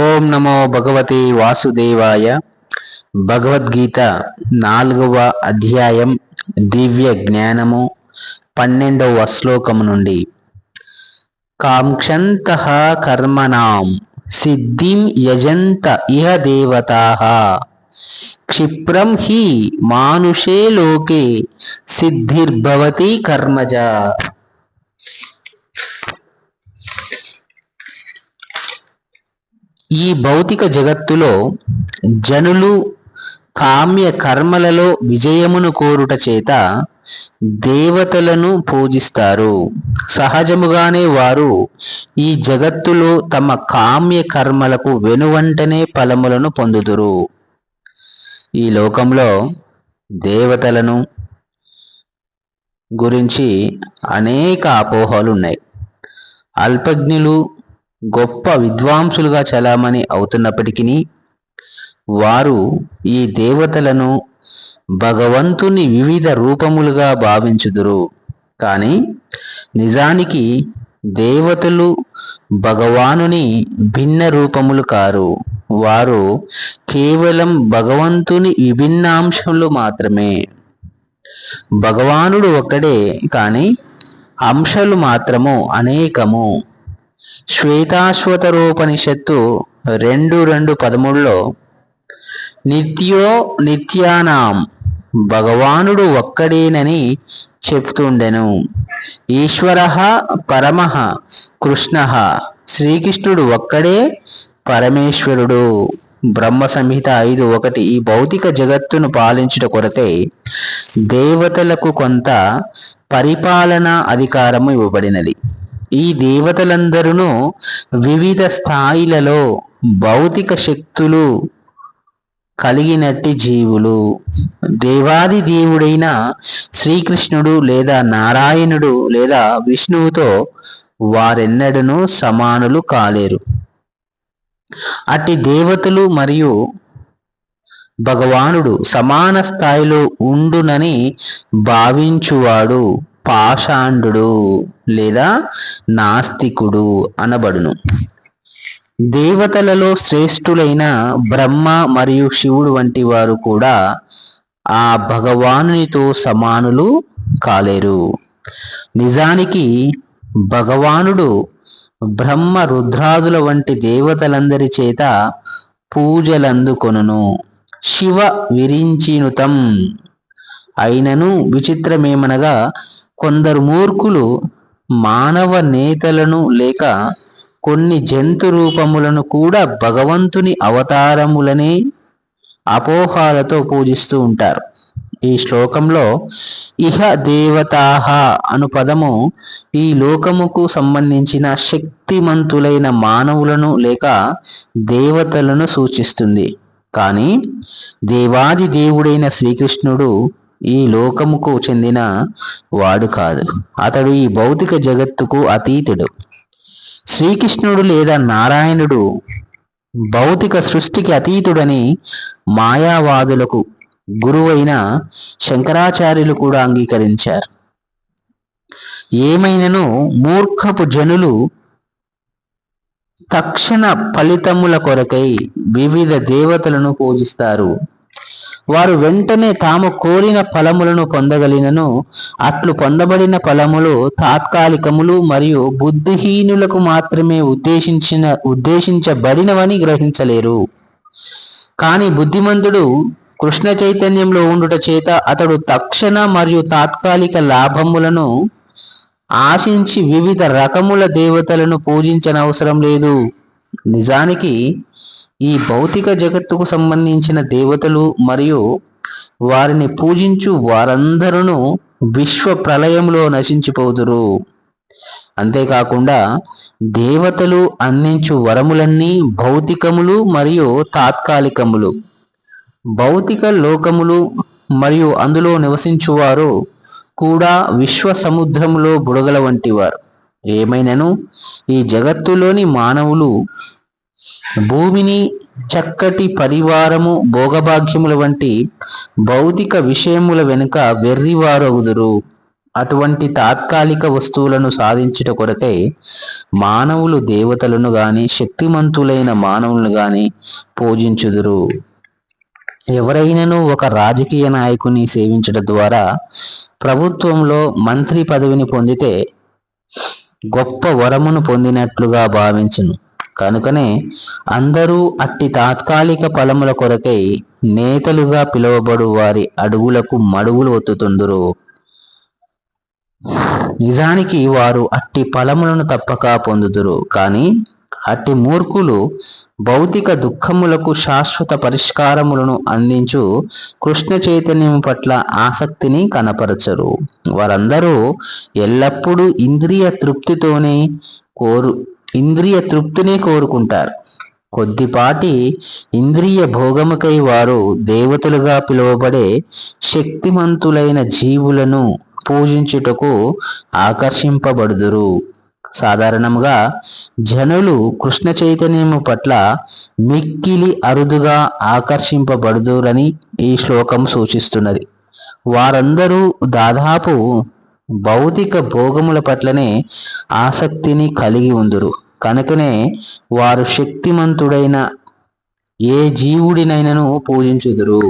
ఓం నమో భగవతే వాసుదేవాయ. భగవద్గీత నాలుగవ అధ్యాయం దివ్య జ్ఞానము పన్నెండవ శ్లోకము నుండి. కాంక్షంత కర్మణాం సిద్ధిం యజంత ఇహ దేవతా. క్షిప్రం హి మానుషే లోకే సిద్ధిర్భవతి కర్మజ. ఈ భౌతిక జగత్తులో జనులు కామ్య కర్మలలో విజయమును కోరుట చేత దేవతలను పూజిస్తారు. సహజముగానే వారు ఈ జగత్తులో తమ కామ్య కర్మలకు వెనువంటనే ఫలములను పొందుదురు. ఈ లోకంలో దేవతలను గురించి అనేక అపోహలు ఉన్నాయి అల్పజ్ఞులు గొప్ప విద్వాంసులుగా చలామణి అవుతున్నప్పటికీ వారు ఈ దేవతలను భగవంతుని వివిధ రూపములుగా భావించుదురు. కానీ నిజానికి దేవతలు భగవానుని భిన్న రూపములు కారు. వారు కేవలం భగవంతుని విభిన్నాంశములు మాత్రమే. భగవానుడు ఒక్కడే కానీ అంశాలు మాత్రము అనేకము. శ్వేతాశ్వతరోపనిషత్తు రెండు రెండు పదమూడులో నిత్యో నిత్యానాం భగవానుడు ఒక్కడేనని చెప్తుండెను. ఈశ్వర పరమ కృష్ణ శ్రీకృష్ణుడు ఒక్కడే పరమేశ్వరుడు. బ్రహ్మ సంహిత ఐదు ఒకటి ఈ భౌతిక జగత్తును పాలించుట కొరకై దేవతలకు కొంత పరిపాలనా అధికారము ఇవ్వబడినది. ఈ దేవతలందరూ వివిధ స్థాయిలలో భౌతిక శక్తులు కలిగినట్టి జీవులు. దేవాది దేవుడైన శ్రీకృష్ణుడు లేదా నారాయణుడు లేదా విష్ణువుతో వారెన్నడను సమానులు కాలేరు. అట్టి దేవతలు మరియు భగవానుడు సమాన స్థాయిలో ఉండునని భావించువాడు. పాషాండు లేదా నాస్తికుడు అనబడును. దేవతలలో శ్రేష్ఠులైన బ్రహ్మ మరియు శివుడు వంటి వారు కూడా ఆ భగవానునితో సమానులు కాలేరు. నిజానికి భగవానుడు బ్రహ్మ రుద్రాదుల వంటి దేవతలందరి చేత పూజలందుకొనును శివ విరించినుతం. అయినను విచిత్రమేమనగా కొందరు మూర్ఖులు మానవ నేతలను లేక కొన్ని జంతు రూపములను కూడా భగవంతుని అవతారములనే అపోహాలతో పూజిస్తూ ఉంటారు. ఈ శ్లోకంలో ఇహ దేవతాహ అను పదము ఈ లోకముకు సంబంధించిన శక్తిమంతులైన మానవులను లేక దేవతలను సూచిస్తుంది. కానీ దేవాది దేవుడైన శ్రీకృష్ణుడు ఈ లోకముకు చెందిన వాడు కాదు. అతడు ఈ భౌతిక జగత్తుకు అతీతుడు. శ్రీకృష్ణుడు లేదా నారాయణుడు భౌతిక సృష్టికి అతీతుడని మాయావాదులకు గురువైన శంకరాచార్యులు కూడా అంగీకరించారు. ఏమైనను మూర్ఖపు జనులు తక్షణ ఫలితముల కొరకై వివిధ దేవతలను పూజిస్తారు. వారు వెంటనే తాము కోరిన ఫలములను పొందగలినను అట్లు పొందబడిన ఫలములు తాత్కాలికములు మరియు బుద్ధిహీనులకు మాత్రమే ఉద్దేశించిన ఉద్దేశించబడినవని గ్రహించలేరు. కానీ బుద్ధిమంతుడు కృష్ణ చైతన్యంలో ఉండుట చేత అతడు తక్షణ మరియు తాత్కాలిక లాభములను ఆశించి వివిధ రకముల దేవతలను పూజించనవసరం లేదు. నిజానికి ఈ భౌతిక జగత్తుకు సంబంధించిన దేవతలు మరియు వారిని పూజించు వారందరూ విశ్వ ప్రళయంలో నశించిపోదురు. అంతేకాకుండా దేవతలు అందించు వరములన్నీ భౌతికములు మరియు తాత్కాలికములు. భౌతిక లోకములు మరియు అందులో నివసించువారు కూడా విశ్వ సముద్రములో బుడగల వంటివారు. ఏమైనను ఈ జగత్తులోని మానవులు భూమిని చక్కటి పరివారము భోగభాగ్యముల వంటి భౌతిక విషయముల వెనుక వెర్రివారగుదురు అటువంటి తాత్కాలిక వస్తువులను సాధించుట కొరకై మానవులు దేవతలను గాని శక్తిమంతులైన మానవులను గాని పూజించుదురు. ఎవరైనను ఒక రాజకీయ నాయకుని సేవించడం ద్వారా ప్రభుత్వంలో మంత్రి పదవిని పొందితే గొప్ప వరమును పొందినట్లుగా భావించును. కనుకనే అందరూ అట్టి తాత్కాలిక ఫలముల కొరకై నేతలుగా పిలువబడు వారి అడుగులకు మడుగులు ఒత్తుతుందురు. నిజానికి వారు అట్టి ఫలములను తప్పక పొందుదురు. కానీ అట్టి మూర్ఖులు భౌతిక దుఃఖములకు శాశ్వత పరిష్కారములను అందించు కృష్ణ చైతన్యం పట్ల ఆసక్తిని కనపరచరు. వారందరూ ఎల్లప్పుడూ ఇంద్రియ తృప్తితోనే కోరు ఇంద్రియ తృప్తిని కోరుకుంటారు. కొద్దిపాటి ఇంద్రియ భోగముకై వారు దేవతలుగా పిలువబడే శక్తిమంతులైన జీవులను పూజించుటకు ఆకర్షింపబడుదురు. సాధారణంగా జనులు కృష్ణ చైతన్యము పట్ల మిక్కిలి అరుదుగా ఆకర్షింపబడుదురని ఈ శ్లోకం సూచిస్తున్నది. వారందరూ దాదాపు భౌతిక భోగముల పట్లనే ఆసక్తిని కలిగి ఉందురు. కనుకనే వారు శక్తిమంతుడైన ఏ జీవుడినైనను పూజించుదురు.